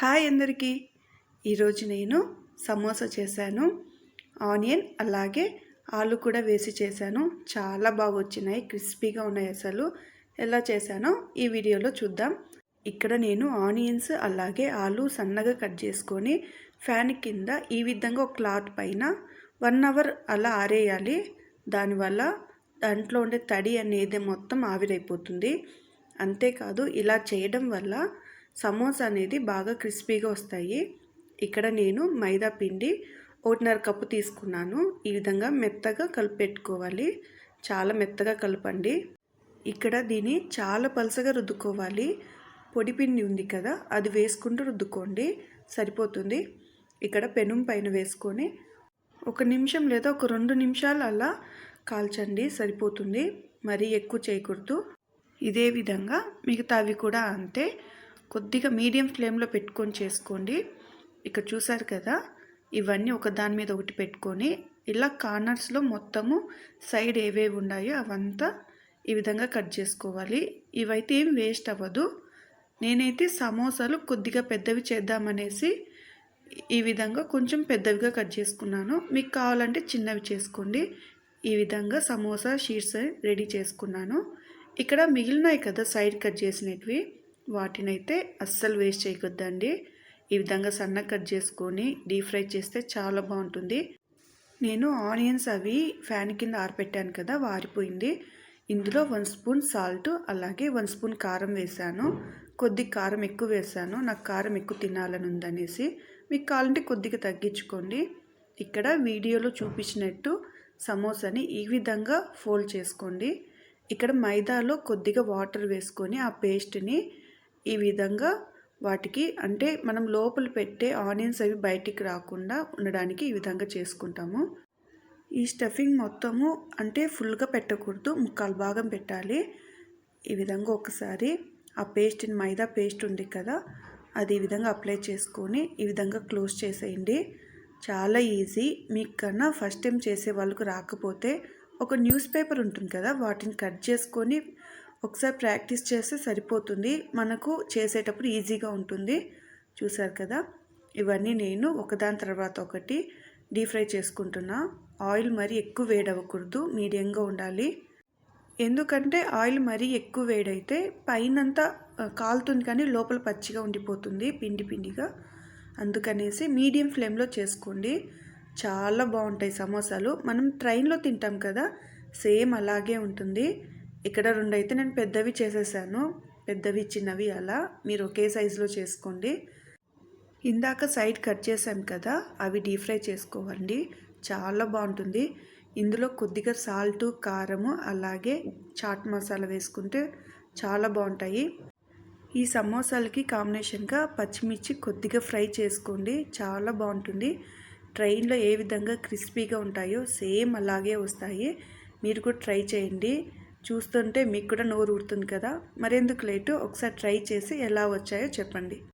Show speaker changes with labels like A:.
A: Hi అందరికీ. ఈరోజు నేను సమోసా చేశాను ఆనియన్ అలాగే ఆలు కూడా వేసి చేశాను. చాలా బాగా వచ్చినాయి క్రిస్పీగా ఉన్నాయి అసలు. ఎలా చేశానో ఈ వీడియోలో చూద్దాం. ఇక్కడ నేను ఆనియన్స్ అలాగే ఆలు సన్నగా కట్ చేసుకొని ఫ్యాన్ కింద ఈ విధంగా ఒక క్లాత్ పైన వన్ అవర్ అలా ఆరేయాలి. దానివల్ల దాంట్లో ఉండే తడి అనేది మొత్తం ఆవిరైపోతుంది. అంతేకాదు ఇలా చేయడం వల్ల సమోసా అనేది బాగా క్రిస్పీగా వస్తాయి. ఇక్కడ నేను మైదా పిండి ఒకటిన్నర కప్పు తీసుకున్నాను. ఈ విధంగా మెత్తగా కలిపి పెట్టుకోవాలి చాలా మెత్తగా కలపండి. ఇక్కడ దీన్ని చాలా పలసగా రుద్దుకోవాలి. పొడి పిండి ఉంది కదా అది వేసుకుంటూ రుద్దుకోండి. సరిపోతుంది. ఇక్కడ పెనుం పైన వేసుకొని ఒక నిమిషం లేదా ఒక రెండు నిమిషాలు అలా కాల్చండి. సరిపోతుంది. మరీ ఎక్కువ చేయకూడదు. ఇదే విధంగా మిగతావి కూడా అంతే. కొద్దిగా మీడియం ఫ్లేమ్లో పెట్టుకొని చేసుకోండి. ఇక్కడ చూసారు కదా ఇవన్నీ ఒక దాని మీద ఒకటి పెట్టుకొని ఇలా కార్నర్స్లో మొత్తము సైడ్ ఏవేవి ఉన్నాయో అవంతా ఈ విధంగా కట్ చేసుకోవాలి. ఇవైతే ఏం వేస్ట్ అవ్వదు. నేనైతే సమోసాలు కొద్దిగా పెద్దవి చేద్దామనేసి ఈ విధంగా కొంచెం పెద్దవిగా కట్ చేసుకున్నాను. మీకు కావాలంటే చిన్నవి చేసుకోండి. ఈ విధంగా సమోసా షీట్స్ రెడీ చేసుకున్నాను. ఇక్కడ మిగిలినాయి కదా సైడ్ కట్ చేసినవి. వాటినైతే అస్సలు వేస్ట్ చేయకొద్దండి ఈ విధంగా సన్న కట్ చేసుకొని డీప్ ఫ్రై చేస్తే చాలా బాగుంటుంది. నేను ఆనియన్స్ అవి ఫ్యాన్ కింద ఆరిపెట్టాను కదా వారిపోయింది. ఇందులో వన్ స్పూన్ సాల్ట్ అలాగే వన్ స్పూన్ కారం వేసాను కొద్ది కారం ఎక్కువ వేసాను నాకు కారం ఎక్కువ తినాలని ఉందనేసి. మీకు కావాలంటే కొద్దిగా తగ్గించుకోండి. ఇక్కడ వీడియోలో చూపించినట్టు సమోసాని ఈ విధంగా ఫోల్డ్ చేసుకోండి. ఇక్కడ మైదాలో కొద్దిగా వాటర్ వేసుకొని ఆ పేస్ట్ని ఈ విధంగా వాటికి అంటే మనం లోపల పెట్టే ఆనియన్స్ అవి బయటికి రాకుండా ఉండడానికి ఈ విధంగా చేసుకుంటాము. ఈ స్టఫింగ్ మొత్తము అంటే ఫుల్గా పెట్టకూడదు ముక్కాలు భాగం పెట్టాలి. ఈ విధంగా ఒకసారి ఆ పేస్ట్ని మైదా పేస్ట్ ఉంది కదా అది ఈ విధంగా అప్లై చేసుకొని ఈ విధంగా క్లోజ్ చేసేయండి. చాలా ఈజీ. మీకు కన్నా ఫస్ట్ టైం చేసే వాళ్ళకు రాకపోతే ఒక న్యూస్ పేపర్ ఉంటుంది కదా వాటిని కట్ చేసుకొని ఒకసారి ప్రాక్టీస్ చేస్తే సరిపోతుంది. మనకు చేసేటప్పుడు ఈజీగా ఉంటుంది. చూసారు కదా? ఇవన్నీ నేను ఒకదాని తర్వాత ఒకటి డీప్ ఫ్రై చేసుకుంటున్నా. ఆయిల్ మరీ ఎక్కువ వేడవ్వకూడదు. మీడియంగా ఉండాలి. ఎందుకంటే ఆయిల్ మరీ ఎక్కువ వేడైతే పైనంతా కాలుతుంది కానీ లోపల పచ్చిగా ఉండిపోతుంది పిండి పిండిగా. అందుకనేసి మీడియం ఫ్లేమ్లో చేసుకోండి. చాలా బాగుంటాయి సమోసాలు. మనం ట్రైన్లో తింటాం కదా? సేమ్ అలాగే ఉంటుంది. ఇక్కడ రెండు అయితే నేను పెద్దవి చేసేసాను. పెద్దవి చిన్నవి అలా. మీరు ఒకే సైజులో చేసుకోండి. ఇందాక సైడ్ కట్ చేసాం కదా అవి డీప్ ఫ్రై చేసుకోవండి. చాలా బాగుంటుంది. ఇందులో కొద్దిగా సాల్ట్ కారము అలాగే చాట్ మసాలా వేసుకుంటే చాలా బాగుంటాయి. ఈ సమోసాలకి కాంబినేషన్గా పచ్చిమిర్చి కొద్దిగా ఫ్రై చేసుకోండి. చాలా బాగుంటుంది. ట్రైన్లో ఏ విధంగా క్రిస్పీగా ఉంటాయో సేమ్ అలాగే వస్తాయి. మీరు కూడా ట్రై చేయండి. చూస్తుంటే మీకు కూడా నోరు ఊరుతుంది కదా? మరెందుకు లేటు? ఒకసారి ట్రై చేసి ఎలా వచ్చాయో చెప్పండి.